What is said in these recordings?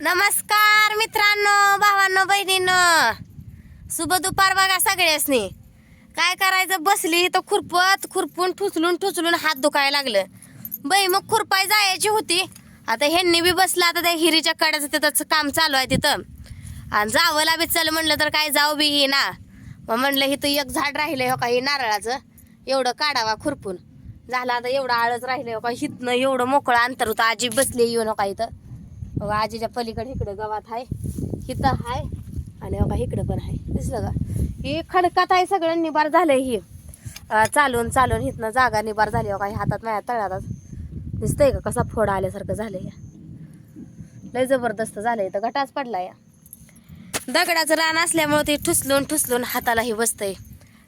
नमस्कार मित्रांनो भावांनो बहिणींनो. शुभ दुपार बघा सगळ्यासनी. काय करायचं? बसली तर खुरपत खुरपून ठुचलून ठुचलून हात दुखायला लागलं. बाई मग खुरपाय जायची होती. आता ह्यांनी बी बसलं आता त्या हिरीच्या कड्याचं तिथं काम चालू आहे तिथं. आणि जावं बी चल म्हणलं तर काय जाऊ बी ही ना मग म्हणलं इथं एक झाड राहिलं हो का हे नारळाचं. एवढं काढावा खुरपून. झालं आता एवढं आळच राहिलं हो का हिथनं एवढं मोकळं अंतर होतं. आजी बसली येऊ नका हो इथं. आजीच्या पलीकडे इकडं गावात आहे हिथं आहे आणि बघा इकडं पण आहे. दिसलं का? ही खडकात आहे सगळं निबार झालंय ही. चालून चालून हिथनं जागा निबार झाली बघा हातात माझ्या तळ्यातच. दिसतंय का कसा फोड आल्यासारखं झालंय या लय जबरदस्त झालंय इथं घटाच पडला या. दगडाचं रान असल्यामुळे ते ठुसलून ठुसलून हातालाही बसतंय.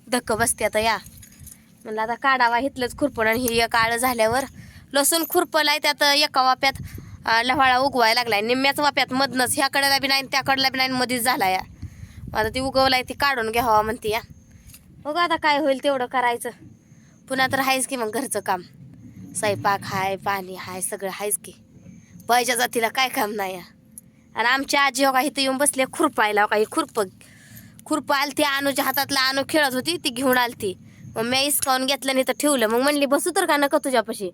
धक्क बसते आता या. म्हणलं आता काढावा हिथलंच खुरपण आणि ही एक आळं झाल्यावर. लसूण खुरपलाय त्यात एका वाप्यात. लवाळा लव्हाळा उगवायला लागलाय. निम्म्याच वाप्यात मधनच ह्या कडेला बी नाही त्या कडेला बी नाही मध्येच झाला या आता ती उगवलाय ती काढून घ्यावा म्हणते या. बघ आता काय होईल तेवढं करायचं. पुन्हा तर आहेच की मग घरचं काम. स्वयंपाक हाय पाणी हाय सगळं आहेच की. बायच्या जातीला काय काम नाही या. आणि आमच्या आजी हो का इथं येऊन बसले खुरपायला हो का ही खुरप खुरपं आलती अनुच्या हातातला अनु खेळत होती ती घेऊन आलती. मग मी इसकावून घेतलं नाही तर ठेवलं. मग म्हणली बसू तर का नका तुझ्यापाशी?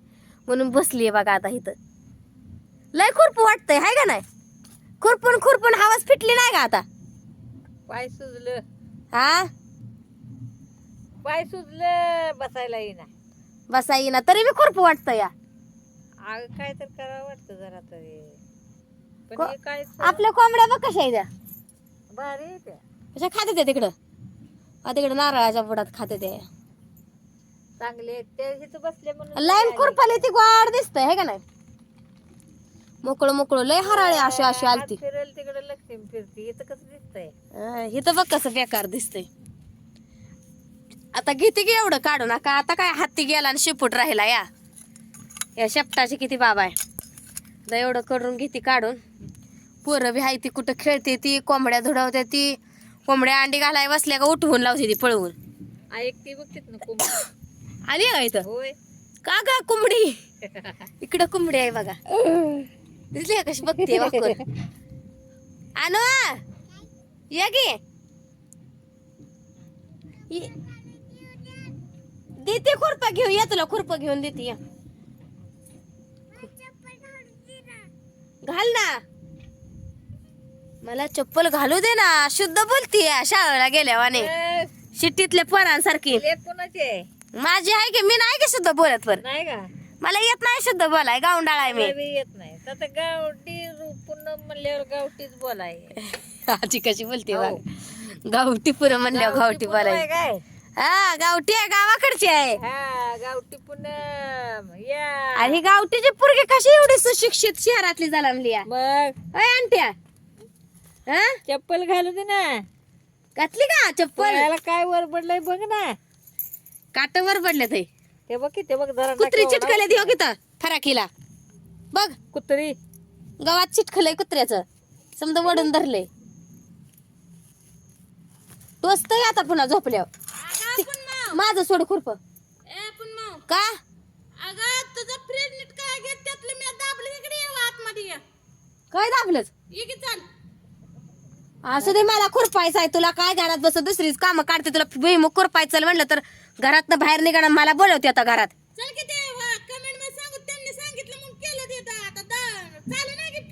म्हणून बसली आहे बघा आता इथं. लय खुरप वाटतंय हाय का नाही? खुरपून खुरपून हवाच फिटली नाही का आता? पाय सुजलं. हा? पाय सुजलं बसायला येईना. बसा येईना तरी बी खुरप वाटतं या. अग काय तर करावं वाटतं जरा तरी. पण को- हे काय आपल्या कोंबड्या बघ कशा आहे त्या भारी आहे त्या. कशा खाते त्या तिकडं? आ तिकडं नारळाच्या बुडात खाते ते चांगले आहेत. ते बसले म्हणून लाईन खुरपाली ती गोड दिसतंय है का नाही? मोकळं मोकळं लय हराळे अशी अशी आलती. फिरेल तिकडे लक्ष्मी फिरती इथं कसं दिसतंय? अं, इथं बघ कसं बेकार दिसतंय. आता घेते की एवढं काढून नका आता काय हत्ती गेला आणि शिपूट राहिला या. या शेपटाचे किती बाबा आहे. आता एवढं करून घेते काढून. पोरं बी हाय ती कुठं खेळते ती कोंबड्या धुडवते ती. कोंबड्या अंडी घालाय बसल्या का उठवून लावते ती पळवून. ऐकते बघतीत ना खूप आली का इथं. होय. का गा कोंबडी? इकडं कोंबडी आहे बघा. दिसली का कशी? बघते वाकून. आणू. ये गे. देते खुरपा घेऊन या तुला खुरपा घेऊन देते या. घाल ना. मला चप्पल घालू दे ना शुद्ध बोलतीये शाळेला गेल्यावाने. शिट्टीतल्या पोरांसारखी. माझी आहे की मी नाही की शुद्ध बोलत पण? मला येत नाही शुद्ध बोलाय गावंडाळ आहे मी येत नाही. तर गावठी पुन्हा म्हणल्यावर गावठीच बोलाय. आजी कशी बोलते हो. बघ. गावठी पुरं म्हणल्यावर गावठी बोलाय. काय? हा गावठी आहे गावाकडची आहे. हा गावठी पुन्हा या. आणि ही गावठीची पुरगी कशी एवढी सुशिक्षित शहरातली झाली आहे मग? अय आणत्या हा? चप्पल घालू दे ना. घातली का चप्पल? पायाला काय वर पडलंय बघ ना. काटावर पडले ते. ते बघ की ते बघ जरा कुत्री नाकावर चिटकले ती फराकीला. बघ कुत्री. गावात चिटकलंय कुत्र्याचं. समजा वडून धरले टोचतय आता पुन्हा झोपल्यावर. माझं सोड खुरप. का? अगं तुझं फ्रीज नीट काय घेत त्यातलं मी दाबलं इकडे ये आतमध्ये काय दाबलंच? असू दे मला खुरपायचं आहे. तुला काय घरात बस दुसरीच कामं काढते तुला भुईमुग खुरपायचं म्हणलं तर घरात बाहेर निघणं मला बोलवते आता घरात.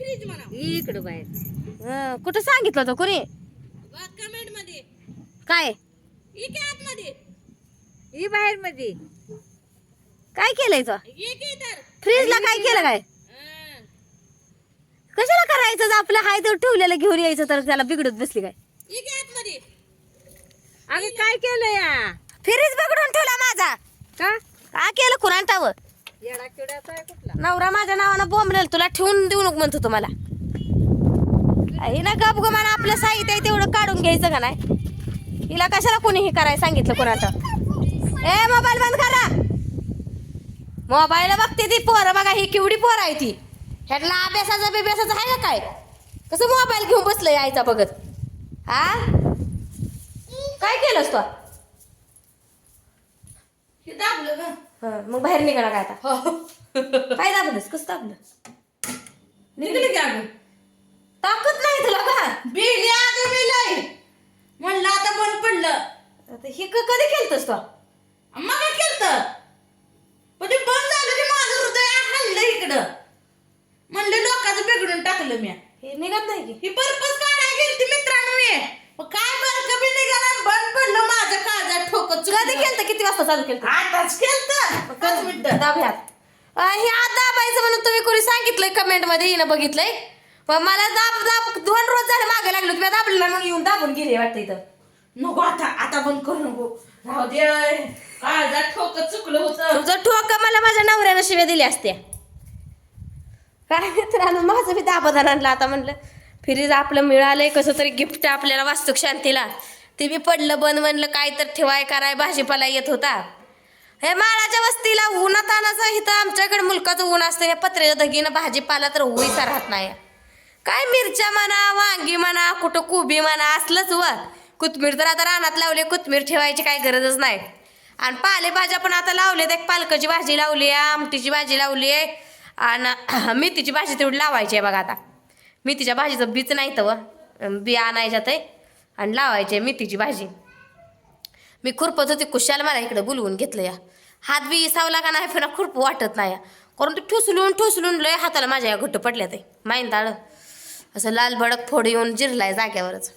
इकडे बाहेर. हं, कुठं सांगितलं होतं कुणी? कमेंटमध्ये. काय? ये बाहेर मध्ये. काय केलंय तो फ्रीजला काय केलं काय? कशाला करायचं? आपलं हाय तर ठेवलेलं घेऊन यायचं तर त्याला बिघडत बसली काय? अगं काय केलं या? फ्रीज बिघडून ठेवला माझा. का? केलं कुणाटावं नवरा माझ्या नावानं बोंबलेल तुला ठेवून देऊ नको म्हणतो तुम्हाला हिला गप गमान आपलं साहित्य आहे तेवढं काढून घ्यायचं का नाही? हिला कशाला कोणी हे करायला सांगितलं कोणाचं? ए मोबाईल बंद करा. मोबाईल बघते ती पोरं बघा ही केवढी पोर आहे ती. ह्यातला अभ्यासाचं बिभ्यासाचं आहे का काय? कसं मोबाईल घेऊन बसलं यायचा बघत? हा? काय केलंस तू? दाबलं हं, मग बाहेर निघाला काय आता? हो. काय दाबलंस कसं दाबलं? निघली की अगं? ताकत नाही तुला का बिल अगं बिलय म्हणलं आता बंद पडलं. आता हे क- कधी खेळतोस तू? मग काय केलं पण ते म्हणजे बंद झालं की माझं हृदय हल्लं इकडं. म्हणलं लोकांचं बिघडून टाकलं मी. हे निघत नाही की. ही पर्पज काढायला गेलती मित्रांनो मी. मग काय बरं कमी निघाला बंद पडलं माझं काळजात ठोकत कधी खेळतं किती वाजता चालू केलं आताच केलत. पाच मिनिटं. दाब्यात. हे आत दाबायचं म्हणून तुम्ही कोणी सांगितलंय कमेंटमध्ये हिनं बघितलंय? पण मला दाब दाब दोन रोज झाले मागे लागलो तुम्ही दाबलं ना मग येऊन दाबून गेले वाटतं इथं. नको आता आता बंद करू नको. राहू दे. चुकलं होतं. तुझं ठोक मला माझ्या नवऱ्यानं शिव्या दिल्या असत्या. काय मित्रांनो माझं बी दाबदान आणलं आता म्हणलं. फ्रीज आपलं मिळालंय कसं तरी गिफ्ट आपल्याला वास्तुक शांतीला. ते बी पडलं बंद म्हणलं काय तर ठेवाय कराय भाजीपाला येत होता. हे माळाच्या वस्तीला उन्हात आणायचं इथं आमच्याकडे मुलकाचं ऊन असतं हे पत्र्याच्या धगीनं भाजीपाला तर होईचा राहत नाही. काय मिरच्या म्हणा वांगी म्हणा कुठं कोबी म्हणा असलंच व कोथमीर तर आता रानात लावले कोथमीर ठेवायची काय गरजच नाही. आणि पालेभाज्या पण आता लावलेत एक पालकाची भाजी लावली आहे आमटीची भाजी लावली आहे आणि मेथीची भाजी तेवढी लावायची आहे बघा आता. मेथीच्या भाजीचं बीच नाही तर व बी आणायच्या ते आणि लावायची आहे मेथीची भाजी. मी खुरपत होती कुशाल मला इकडं बोलवून घेतलं या. हात बी सावला का नाही फिरा खुरप वाटत नाही. कारण ते ठुसलून ठुसलून लय हाताला माझ्या या घट्ट पडल्या ते. माहीन दाळ असं लाल भडक फोड येऊन जिरलाय जाग्यावरच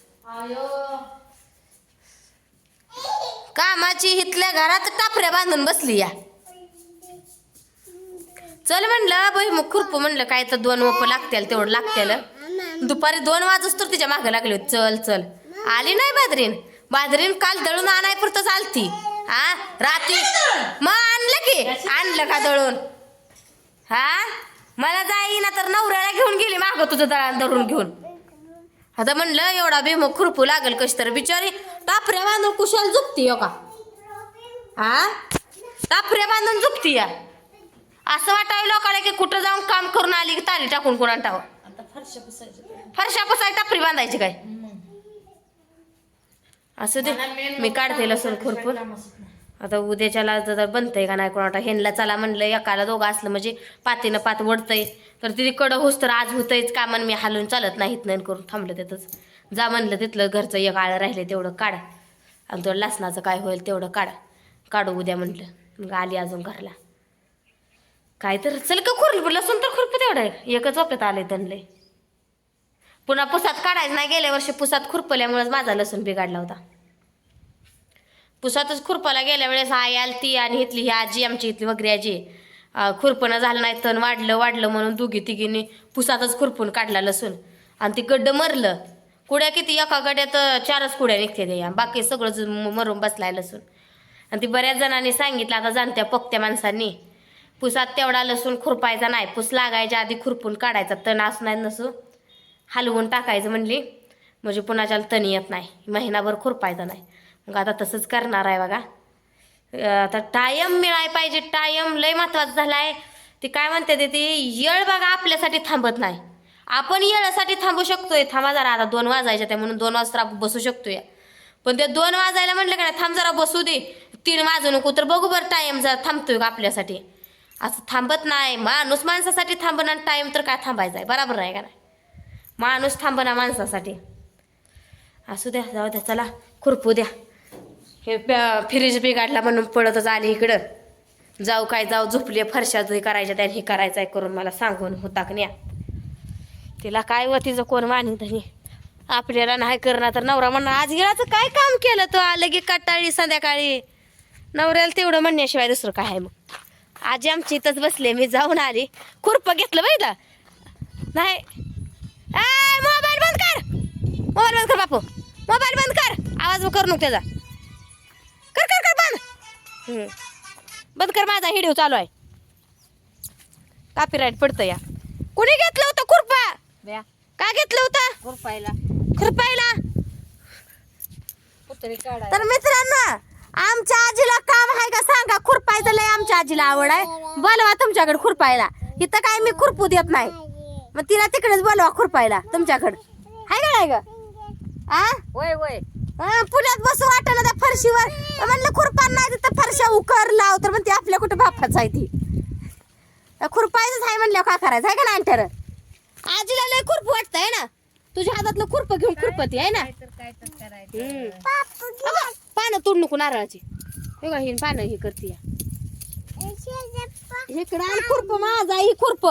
कामाची इथल्या घरात टापऱ्या बांधून बसली या. चल म्हणलं बाई मग खुरप म्हणलं काय तर दोन वप लागतील तेवढं लागतील दुपारी दोन वाजूस तर तिच्यामागे लागले. चल चल. आली नाही बादरीन. बादरीन काल दळून आणाय पुरतं चालती हा? रात्री? मग आणलं की. आणलं का दळून? हा? मला जाईना तर नवऱ्याला घेऊन गेली माग तुझं दळण दळून घेऊन. आता म्हणलं एवढा बेमग खुरपू लागल कशी तर बिचारी. टापऱ्या बांधून कुशाल झुकती हो का? हा? टापऱ्या बांधून झुकती या. असं वाटावं लोकांना की कुठं जाऊन काम करून आली की ताली टाकून कोणा टाव फरशा पुसायची. फरशा पसाय टापरी बांधायची काय? असं दे मी काढते लसूण खुरपून आता उद्याच्याला जर बनतंय का नाही कोणाला हेनला चला म्हणलं एकाला दोघं असलं म्हणजे पातीनं पात वडतंय तर तिथे कडं होस तर आज होतंयच कामान मी हालून चालत नाहीत नाही करून थांबलं तिथंच. जा म्हणलं तिथलं घरचं एक आळं राहिले तेवढं काढा. आणि तेवढं लसणाचं काय होईल तेवढं काढा. काढू उद्या म्हटलं मग आली अजून घरला. काय तर चल का खुरल लसूण तर खुरप तेवढं एकच वापरत आले त्यांना पुन्हा पुसात काढायचं नाही गेल्या वर्षी पुसात खुरपल्यामुळेच माझा लसूण बिघडला होता. पुसातच खुरपाला गेल्या वेळेस आई आल ती आणि इथली ही आजी आमची इथली वगैरे आजी खुरपणं झालं नाही तण वाढलं वाढलं म्हणून दोघी तिघींनी पुसातच खुरपून काढला लसूण. आणि ती गड्ड मरलं. कुड्या किती? एका गड्यात चारच कुड्या निघते त्या बाकी सगळं मरून बसलाय लसूण. आणि ती बऱ्याच जणांनी सांगितलं आता जाणत्या पक्त्या माणसांनी पुसात तेवढा लसूण खुरपायचा नाही. पुस लागायच्या आधी खुरपून काढायचा. तण असू नाही नसू. हलवून टाकायचं म्हणली. म्हणजे पुन्हाच्या तण येत नाही. महिनाभर खुरपायचं नाही. मग आता तसंच करणार आहे बघा. आता टायम मिळाय पाहिजे. टायम लय महत्त्वाचा झाला आहे ती काय म्हणते ते ती येळ बघा आपल्यासाठी थांबत नाही. आपण येळासाठी थांबू शकतोय. थांबा जरा आता दोन वाजायच्या त्या म्हणून दोन वाजता आपण बसू शकतोय. पण ते दोन वाजायला म्हटलं का नाही थांब जरा बसू दे. तीन वाजू नको तर बघू बरं टाइम जरा थांबतोय का आपल्यासाठी. असं थांबत नाही. माणूस माणसासाठी थांबणार टाईम तर काय थांबायचा आहे. बरोबर आहे का नाही? माणूस थांबना माणसासाठी. असू द्या जाऊ द्या चला खुरपू द्या. हे फ्रीज बिघाडला म्हणून पळतच आली इकडं. जाऊ काय जाऊ झोपले फरशा हे करायच्या त्याने हे करायचं आहे करून मला सांगून होता की न्या. तिला काय व तिचं कोण मानित नाही आपल्याला नाही करणार तर नवरा म्हणणार आज गेलाचं काय काम केलं तो? आलं की कटाळी संध्याकाळी. नवऱ्याला तेवढं म्हणण्याशिवाय दुसरं काय आहे मग. आजी आमची इथंच बसले मी जाऊन आली. खुरपं घेतलं बघितलं नाही मोबाईल बंद कर. मोबाईल बंद कर बापू. मोबाईल बंद कर. आवाज करू नको त्याचा. कर कर कर बंद. बंद कर माझा व्हिडिओ चालू आहे. कॉपीराईट पडतं या. कुणी घेतलं होतं खुरपा? का घेतलं होतं? खुरपायला. खुरपायला. तर मित्रांनो आमच्या आजीला काम आहे का सांगा? खुरपायचं लय आमच्या आजीला आवड आहे. बोलवा तुमच्याकडे खुरपायला. इथं काय मी खुरपू देत नाही. मग तिला तिकडेच बोलवा खुरपायला तुमच्याकडे. हाय का नाही ग? आ? वय वय. हा, पुण्यात बसू वाटलं त्या फरशीवर. म्हणलं खुरपान नाही तिथं फरशा उकर लाव. तर म्हणते आपल्या कुठं बापाच आहे ती. खुरपायचंच आहे म्हणल्यावर काय करायचं? आहे का नाही ठर आजीला लय खुरप वाटतंय ना? तुझ्या हातातलं खुरप घेऊन खुरपती आहे ना? तर काय तर करायचं. हम्म. अगं, पानं तोड नको नारळाची. हे का ही पानं ही करते इकडं आण खुरप माझा ही खुरप.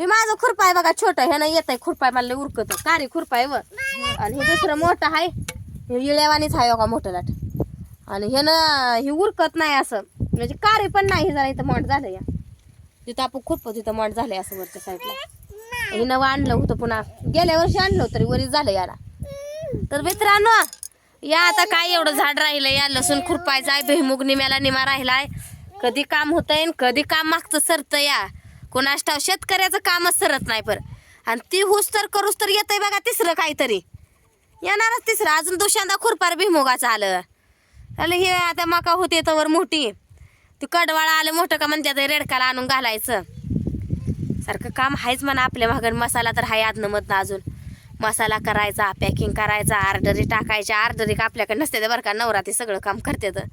हे माझं खुरपाय आहे बघा छोटं ह्यानं येत आहे खुरपाय मला उरकत. कारी खुरप आहे व? आणि हे दुसरं मोठं आहे. हे इळ्यावानीच आहे बघा मोठं लाट. आणि ह्यानं हे उरकत नाही असं. म्हणजे कारे पण नाही हे जरा इथं मोठ झालं या तिथं आपण खुरप तिथं मोठ झालंय असं वरच्या साईडला. हे नवं आणलं होतं पुन्हा. गेल्या वर्षी आणलं होतं तरी वरीच झालं याला. तर मित्रांनो या आता काय एवढं झाड राहिलं या लसूण खुरपायचं आहे भुईमुग निम्याला निमा राहिलाय. कधी काम होतंय आणि कधी काम मागचं सरतं या. कोणास ठाव शेतकऱ्याचं कामच सरत नाही पर आणि ती हुस तर करूस तर येतंय बघा तिसरं काहीतरी. येणारच तिसरं. अजून दुसऱ्यांदा खुरपार भुईमुगाचं आलं. आणि हे आता मका होते तर मोठी. ती कडवाळा आलं मोठं का म्हणते आता रेडकाला आणून घालायचं. सारखं काम आहेच म्हणा आपल्या मागं. मसाला तर हाय आदनं मधनं अजून. मसाला करायचा पॅकिंग करायचा आर्डरी टाकायच्या आर्डरी का आपल्याकडे नसते बरं का. नवरा ते सगळं काम करते तर.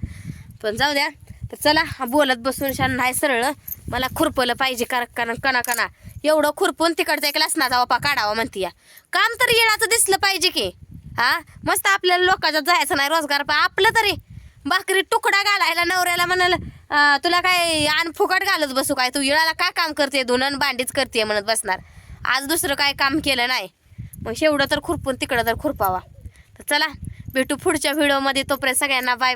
पण जाऊ द्या. तर चला बोलत बसून शान नाही सरळ. मला खुरपलं पाहिजे कारण कणा कणा एवढं खुरपून तिकडचा एक लसणाचा वापा काढावा म्हणते या. काम तर येणाचं दिसलं पाहिजे की. हा? मस्त आपल्याला लोकांच्यात जायचं नाही रोजगार पण आपलं तरी. भाकरी तुकडा घालायला नवऱ्याला म्हणाल तुला काय आण फुकट घालत बसू काय? तू येळाला काय काम करते धुणं भांडीच करते म्हणत बसणार. आज दुसरं काय काम केलं नाही. मग शेवढं तर खुरपून तिकडं तर खुरपावा. तर चला भेटू पुढच्या व्हिडिओमध्ये तोपर्यंत सगळ्यांना बाय बाय